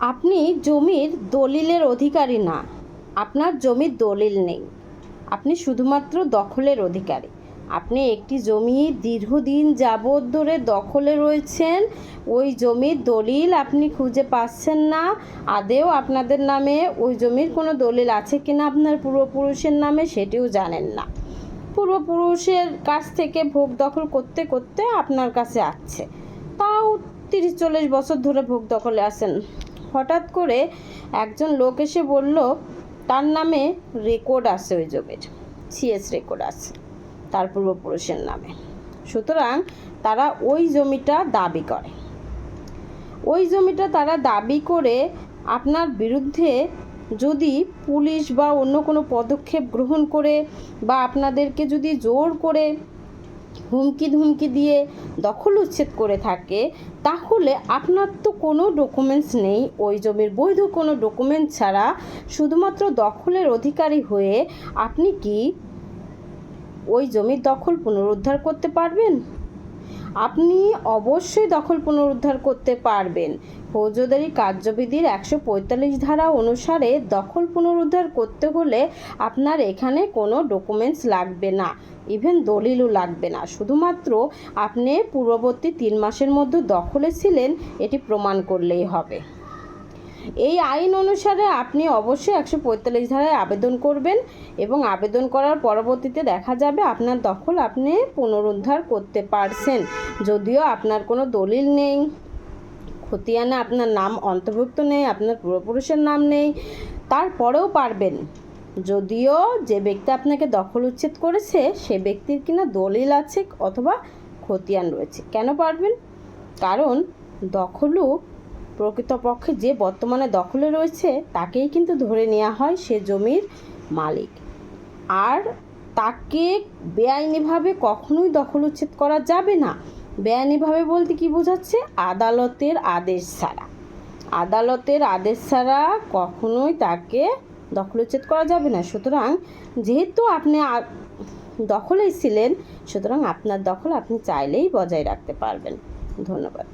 আপনি জমির দলিলের অধিকারী না। আপনার জমির দলিল নেই। আপনি শুধুমাত্র দখলের অধিকারী। আপনি একটি জমি দীর্ঘদিন যাবৎ ধরে দখলে রয়েছেন। ওই জমির দলিল আপনি খুঁজে পাচ্ছেন না। আদেও আপনাদের নামে ওই জমির কোনো দলিল আছে কিনা আপনার পূর্বপুরুষের নামে সেটিও জানেন না। পূর্বপুরুষের কাছ থেকে ভোগ দখল করতে করতে আপনার কাছে আসছে। তাও তিরিশ চল্লিশ বছর ধরে ভোগ দখলে আছেন। হঠাৎ করে একজন লোক এসে বলল, তার নামে রেকর্ড আছে ওই জমির সিএস রেকর্ড আছে, তার পূর্বপুরুষের নামে। সুতরাং তারা ওই জমিটা দাবি করে। ওই জমিটা তারা দাবি করে আপনার বিরুদ্ধে যদি পুলিশ বা অন্য কোনো পদক্ষেপ গ্রহণ করে বা আপনাদেরকে যদি জোর করে হুমকি ধুমকি দিয়ে দখল উচ্ছেদ করে থাকে, তাহলে আপনার তো কোনো ডকুমেন্টস নেই। ওই জমির বৈধ কোনো ডকুমেন্ট ছাড়া শুধুমাত্র দখলের অধিকারী হয়ে আপনি কি ওই জমির দখল পুনরুদ্ধার করতে পারবেন? আপনি অবশ্যই দখল পুনরুদ্ধার করতে পারবেন। ফৌজদারি কার্যবিধির একশো পঁয়তাল্লিশ ধারা অনুসারে দখল পুনরুদ্ধার করতে হলে আপনার এখানে কোনো ডকুমেন্টস লাগবে না, ইভেন দলিলও লাগবে না। শুধুমাত্র আপনি পূর্ববর্তী তিন মাসের মধ্যে দখলে ছিলেন, এটি প্রমাণ করলেই হবে। এই আইন অনুসারে আপনি অবশ্যই একশো পঁয়তাল্লিশ ধারায় আবেদন করবেন এবং আবেদন করার পরবর্তীতে দেখা যাবে আপনার দখল আপনি পুনরুদ্ধার করতে পারছেন। যদিও আপনার কোনো দলিল নেই, খতিয়ানে আপনার নাম অন্তর্ভুক্ত নেই, আপনার পূর্বপুরুষের নাম নেই, তারপরেও পারবেন। যদিও যে ব্যক্তি আপনাকে দখল উচ্ছেদ করেছে, সে ব্যক্তির কিনা দলিল আছে অথবা খতিয়ান রয়েছে, কেন পারবেন? কারণ দখলও প্রকৃতপক্ষে যে বর্তমানে দখলে রয়েছে, তাকেই কিন্তু ধরে নেওয়া হয় সে জমির মালিক। আর তাকে বেআইনিভাবে কখনোই দখল উচ্ছেদ করা যাবে না। বেআইনিভাবে বলতে কি বোঝাচ্ছে? আদালতের আদেশ ছাড়া। আদালতের আদেশ ছাড়া কখনোই তাকে দখল উচ্ছেদ করা যাবে না। সুতরাং যেহেতু আপনি দখলেই ছিলেন, সুতরাং আপনার দখল আপনি চাইলেই বজায় রাখতে পারবেন। ধন্যবাদ।